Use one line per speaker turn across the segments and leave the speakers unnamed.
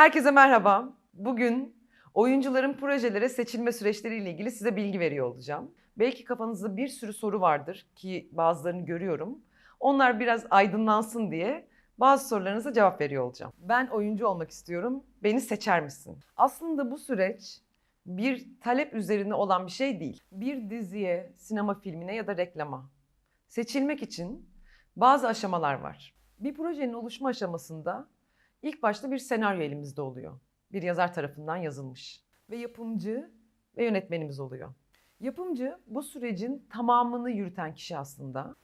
Herkese merhaba. Bugün oyuncuların projelere seçilme süreçleriyle ilgili size bilgi veriyor olacağım. Belki kafanızda bir sürü soru vardır ki bazılarını görüyorum. Onlar biraz aydınlansın diye bazı sorularınıza cevap veriyor olacağım. Ben oyuncu olmak istiyorum. Beni seçer misin? Aslında bu süreç bir talep üzerine olan bir şey değil. Bir diziye, sinema filmine ya da reklama seçilmek için bazı aşamalar var. Bir projenin oluşma aşamasında ilk başta bir senaryo elimizde oluyor. Bir yazar tarafından yazılmış ve yapımcı ve yönetmenimiz oluyor. Yapımcı bu sürecin tamamını yürüten kişi aslında.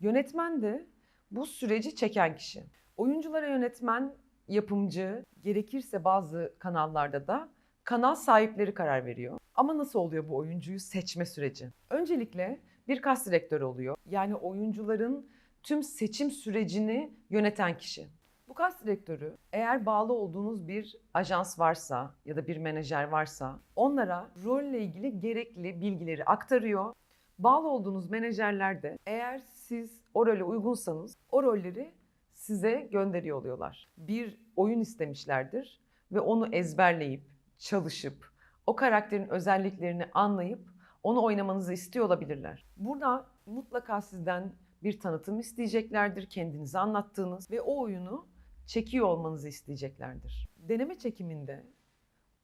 Yönetmen de bu süreci çeken kişi. Oyunculara yönetmen, yapımcı, gerekirse bazı kanallarda da kanal sahipleri karar veriyor. Ama nasıl oluyor bu oyuncuyu seçme süreci? Öncelikle bir kas direktörü oluyor. Yani oyuncuların tüm seçim sürecini yöneten kişi. Bu kas direktörü eğer bağlı olduğunuz bir ajans varsa ya da bir menajer varsa onlara rolle ilgili gerekli bilgileri aktarıyor. Bağlı olduğunuz menajerler de eğer siz o role uygunsanız o rolleri size gönderiyor oluyorlar. Bir oyun istemişlerdir ve onu ezberleyip, çalışıp, o karakterin özelliklerini anlayıp onu oynamanızı istiyor olabilirler. Burada mutlaka sizden bir tanıtım isteyeceklerdir, kendinizi anlattığınız ve o oyunu çekiyor olmanızı isteyeceklerdir. Deneme çekiminde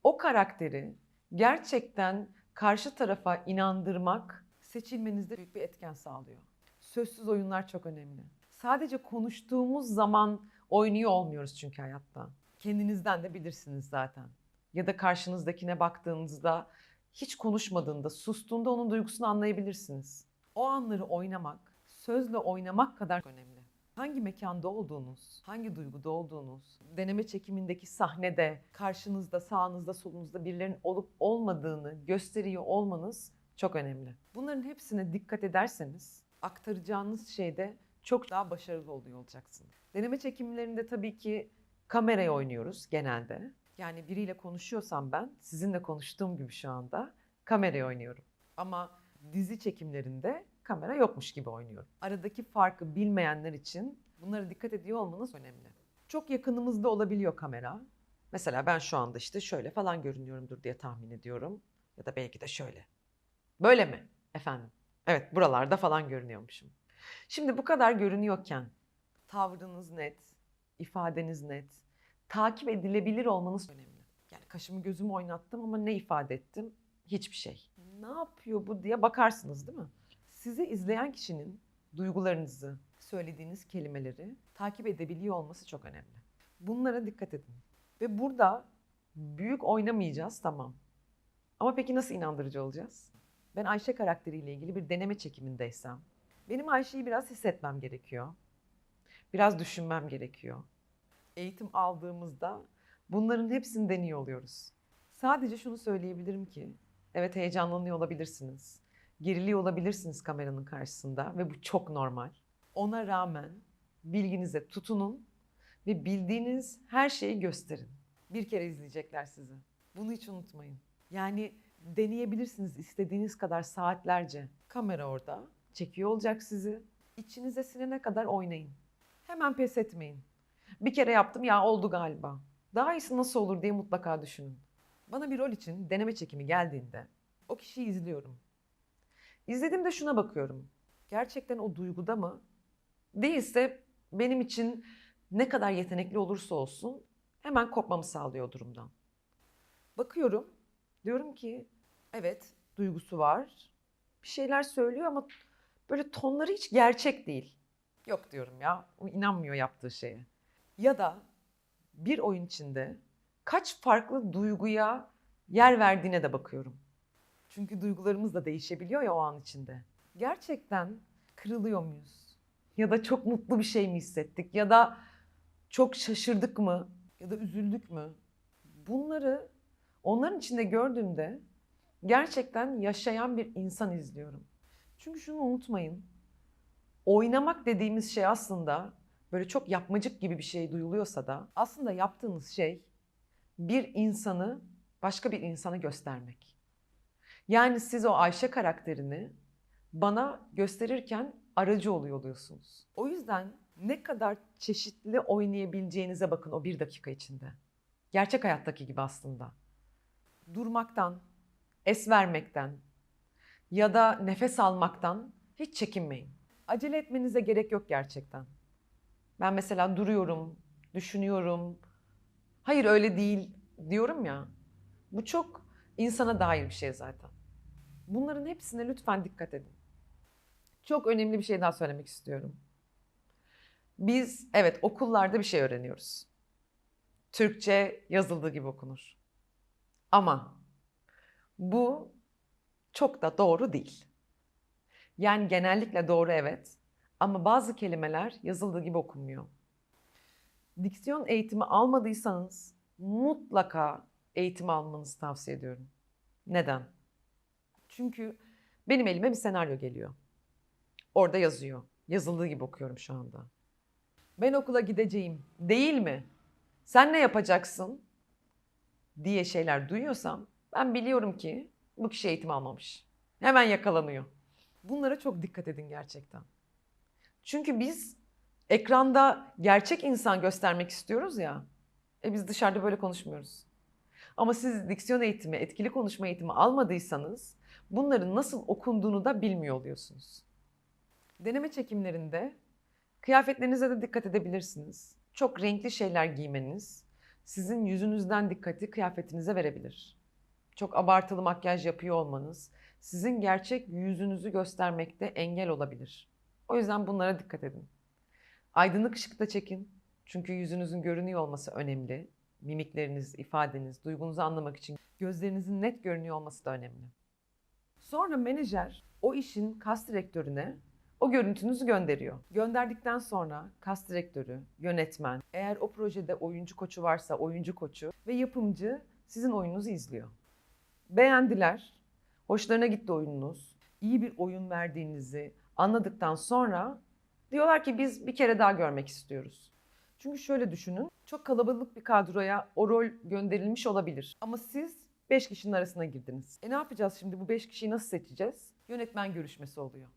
o karakteri gerçekten karşı tarafa inandırmak seçilmenizde büyük bir etken sağlıyor. Sözsüz oyunlar çok önemli. Sadece konuştuğumuz zaman oynuyor olmuyoruz çünkü hayatta. Kendinizden de bilirsiniz zaten. Ya da karşınızdakine baktığınızda hiç konuşmadığında, sustuğunda onun duygusunu anlayabilirsiniz. O anları oynamak, sözle oynamak kadar önemli. Hangi mekanda olduğunuz, hangi duyguda olduğunuz, deneme çekimindeki sahnede, karşınızda, sağınızda, solunuzda birilerinin olup olmadığını gösteriyor olmanız çok önemli. Bunların hepsine dikkat ederseniz aktaracağınız şeyde çok daha başarılı oluyor olacaksınız. Deneme çekimlerinde tabii ki kameraya oynuyoruz genelde. Yani biriyle konuşuyorsam ben sizinle konuştuğum gibi şu anda kameraya oynuyorum. Ama dizi çekimlerinde kamera yokmuş gibi oynuyorum. Aradaki farkı bilmeyenler için bunlara dikkat ediyor olmanız önemli. Çok yakınımızda olabiliyor kamera. Mesela ben şu anda işte şöyle falan görünüyorumdur diye tahmin ediyorum. Ya da belki de şöyle. Böyle mi efendim? Evet buralarda falan görünüyormuşum. Şimdi bu kadar görünüyorken tavrınız net, ifadeniz net, takip edilebilir olmanız önemli. Yani kaşımı gözümü oynattım ama ne ifade ettim? Hiçbir şey. Ne yapıyor bu diye bakarsınız değil mi? Sizi izleyen kişinin duygularınızı, söylediğiniz kelimeleri takip edebiliyor olması çok önemli. Bunlara dikkat edin. Ve burada büyük oynamayacağız tamam. Ama peki nasıl inandırıcı olacağız? Ben Ayşe karakteriyle ilgili bir deneme çekimindeysem, benim Ayşe'yi biraz hissetmem gerekiyor. Biraz düşünmem gerekiyor. Eğitim aldığımızda bunların hepsini deniyor oluyoruz. Sadece şunu söyleyebilirim ki, evet heyecanlanıyor olabilirsiniz. Geriliyor olabilirsiniz kameranın karşısında ve bu çok normal. Ona rağmen bilginize tutunun ve bildiğiniz her şeyi gösterin. Bir kere izleyecekler sizi. Bunu hiç unutmayın. Yani deneyebilirsiniz istediğiniz kadar saatlerce. Kamera orada çekiyor olacak sizi. İçinize sinene kadar oynayın. Hemen pes etmeyin. Bir kere yaptım ya oldu galiba. Daha iyisi nasıl olur diye mutlaka düşünün. Bana bir rol için deneme çekimi geldiğinde o kişiyi izliyorum. İzlediğimde şuna bakıyorum. Gerçekten o duyguda mı? Değilse benim için ne kadar yetenekli olursa olsun hemen kopmamı sağlıyor durumdan. Bakıyorum. Diyorum ki evet duygusu var. Bir şeyler söylüyor ama böyle tonları hiç gerçek değil. Yok diyorum ya. O inanmıyor yaptığı şeye. Ya da bir oyun içinde kaç farklı duyguya yer verdiğine de bakıyorum. Çünkü duygularımız da değişebiliyor ya o an içinde. Gerçekten kırılıyor muyuz? Ya da çok mutlu bir şey mi hissettik? Ya da çok şaşırdık mı? Ya da üzüldük mü? Bunları onların içinde gördüğümde gerçekten yaşayan bir insan izliyorum. Çünkü şunu unutmayın. Oynamak dediğimiz şey aslında böyle çok yapmacık gibi bir şey duyuluyorsa da aslında yaptığınız şey bir insanı başka bir insana göstermek. Yani siz o Ayşe karakterini bana gösterirken aracı oluyor oluyorsunuz. O yüzden ne kadar çeşitli oynayabileceğinize bakın o bir dakika içinde. Gerçek hayattaki gibi aslında. Durmaktan, es vermekten ya da nefes almaktan hiç çekinmeyin. Acele etmenize gerek yok gerçekten. Ben mesela duruyorum, düşünüyorum. Hayır öyle değil diyorum ya. Bu çok insana dair bir şey zaten. Bunların hepsine lütfen dikkat edin. Çok önemli bir şey daha söylemek istiyorum. Biz evet okullarda bir şey öğreniyoruz. Türkçe yazıldığı gibi okunur. Ama bu çok da doğru değil. Yani genellikle doğru evet ama bazı kelimeler yazıldığı gibi okunmuyor. Diksiyon eğitimi almadıysanız mutlaka eğitim almanızı tavsiye ediyorum. Neden? Çünkü benim elime bir senaryo geliyor. Orada yazıyor. Yazıldığı gibi okuyorum şu anda. Ben okula gideceğim değil mi? Sen ne yapacaksın? diye şeyler duyuyorsam ben biliyorum ki bu kişi eğitim almamış. Hemen yakalanıyor. Bunlara çok dikkat edin gerçekten. Çünkü biz ekranda gerçek insan göstermek istiyoruz ya. E biz dışarıda böyle konuşmuyoruz. Ama siz diksiyon eğitimi, etkili konuşma eğitimi almadıysanız bunların nasıl okunduğunu da bilmiyor oluyorsunuz. Deneme çekimlerinde kıyafetlerinize de dikkat edebilirsiniz. Çok renkli şeyler giymeniz sizin yüzünüzden dikkati kıyafetinize verebilir. Çok abartılı makyaj yapıyor olmanız sizin gerçek yüzünüzü göstermekte engel olabilir. O yüzden bunlara dikkat edin. Aydınlık ışıkta çekin. Çünkü yüzünüzün görünüyor olması önemli. Mimikleriniz, ifadeniz, duygunuzu anlamak için gözlerinizin net görünüyor olması da önemli. Sonra menajer o işin kas direktörüne o görüntünüzü gönderiyor. Gönderdikten sonra kas direktörü, yönetmen, eğer o projede oyuncu koçu varsa oyuncu koçu ve yapımcı sizin oyununuzu izliyor. Beğendiler, hoşlarına gitti oyununuz, iyi bir oyun verdiğinizi anladıktan sonra diyorlar ki biz bir kere daha görmek istiyoruz. Çünkü şöyle düşünün, çok kalabalık bir kadroya o rol gönderilmiş olabilir. Ama siz 5 kişinin arasına girdiniz. E ne yapacağız şimdi bu 5 kişiyi nasıl seçeceğiz? Yönetmen görüşmesi oluyor.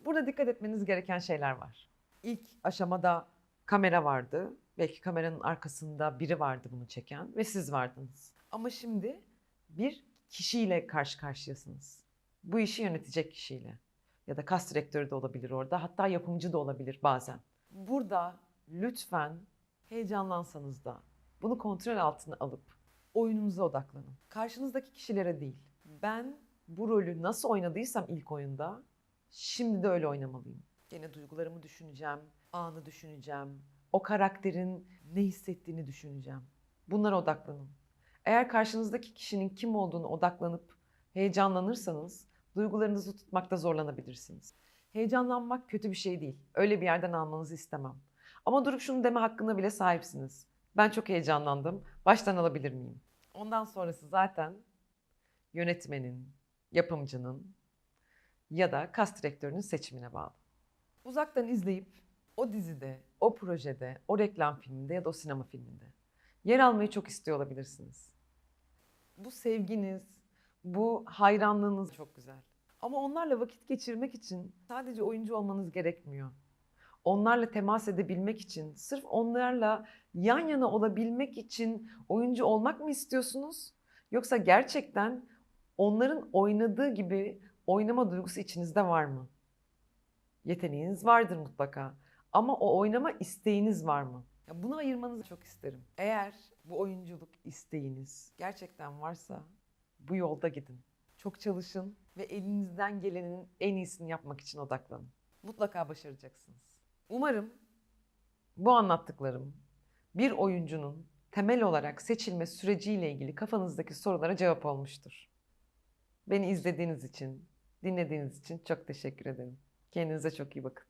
Burada dikkat etmeniz gereken şeyler var. İlk aşamada kamera vardı. Belki kameranın arkasında biri vardı bunu çeken ve siz vardınız. Ama şimdi bir kişiyle karşı karşıyasınız. Bu işi yönetecek kişiyle. Ya da kas direktörü de olabilir orada. Hatta yapımcı da olabilir bazen. Burada lütfen heyecanlansanız da bunu kontrol altına alıp oyununuza odaklanın. Karşınızdaki kişilere değil. Ben bu rolü nasıl oynadıysam ilk oyunda Şimdi de öyle oynamalıyım. Gene duygularımı düşüneceğim, anı düşüneceğim, o karakterin ne hissettiğini düşüneceğim. Bunlara odaklanın. Eğer karşınızdaki kişinin kim olduğunu odaklanıp heyecanlanırsanız duygularınızı tutmakta zorlanabilirsiniz. Heyecanlanmak kötü bir şey değil. Öyle bir yerden almanızı istemem. Ama durup şunu deme hakkına bile sahipsiniz. Ben çok heyecanlandım. Baştan alabilir miyim? Ondan sonrası zaten yönetmenin, yapımcının, ya da kas direktörünün seçimine bağlı. Uzaktan izleyip o dizide, o projede, o reklam filminde ya da o sinema filminde yer almayı çok istiyor olabilirsiniz. Bu sevginiz, bu hayranlığınız çok güzel. Ama onlarla vakit geçirmek için sadece oyuncu olmanız gerekmiyor. Onlarla temas edebilmek için, sırf onlarla yan yana olabilmek için oyuncu olmak mı istiyorsunuz? Yoksa gerçekten onların oynadığı gibi oynama duygusu içinizde var mı? Yeteneğiniz vardır mutlaka. Ama o oynama isteğiniz var mı? Ya bunu ayırmanızı çok isterim. Eğer bu oyunculuk isteğiniz gerçekten varsa bu yolda gidin. Çok çalışın ve elinizden gelenin en iyisini yapmak için odaklanın. Mutlaka başaracaksınız. Umarım bu anlattıklarım bir oyuncunun temel olarak seçilme süreciyle ilgili kafanızdaki sorulara cevap olmuştur. Beni izlediğiniz için, dinlediğiniz için çok teşekkür ederim. Kendinize çok iyi bakın.